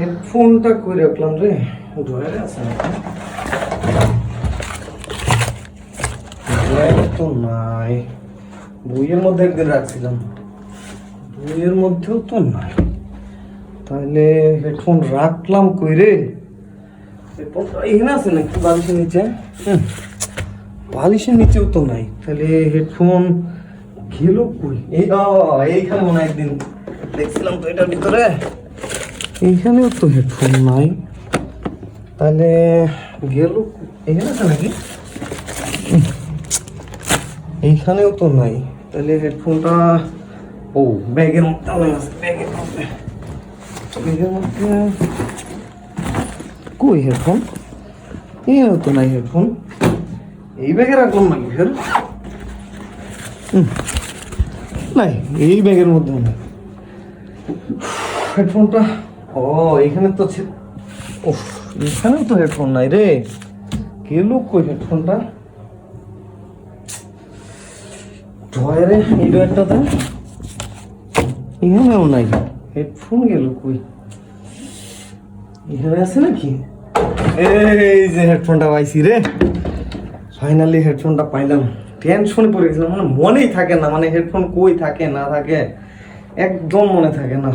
হেডফোনটা কই রাখলাম রে? ড্রয়ারে আছে নাকি? ড্রয়ারে তো নাই। বইয়ের মধ্যে একদিন রাখছিলাম। বইয়ের মধ্যেও তো নাই। তাহলে হেডফোন রাখলাম কই রে? এখানে আছে নাকি? বালিশের নিচে? বালিশের নিচেও তো নাই। তাহলে হেডফোন গেল কই? এই এইখানে মনে একদিন দেখছিলাম তো এটার ভিতরে। এইখানেও তো হেডফোন নাই। তাহলে গেল এখানে আছে নাকি? এইখানেও তো নাই। তাহলে হেডফোনটা ও, ব্যাগের মধ্যে আছে, ব্যাগের মধ্যে। ব্যাগের মধ্যে কই হেডফোন? এখানেও তো নাই হেডফোন। এই ব্যাগে রাখলাম নাকি ফের? নাই, এই ব্যাগের মধ্যে নাই। হেডফোনটা ও, এখানে তো উফ, এখানেও তো হেডফোন নাই রে। গেল কই হেডফোনটা? ড্রয়ারে এই ড্রয়ারটা দেন এখানেও নাই। হেডফোন গেল কই? এখানে আছে নাকি? এই যে হেডফোনটা পাইছি রে। ফাইনালি হেডফোনটা পাইলাম। টেনশনে পড়ে গেছিলাম মানে মনেই থাকে না মানে হেডফোন কই থাকে, না থাকে, একদম মনে থাকে না।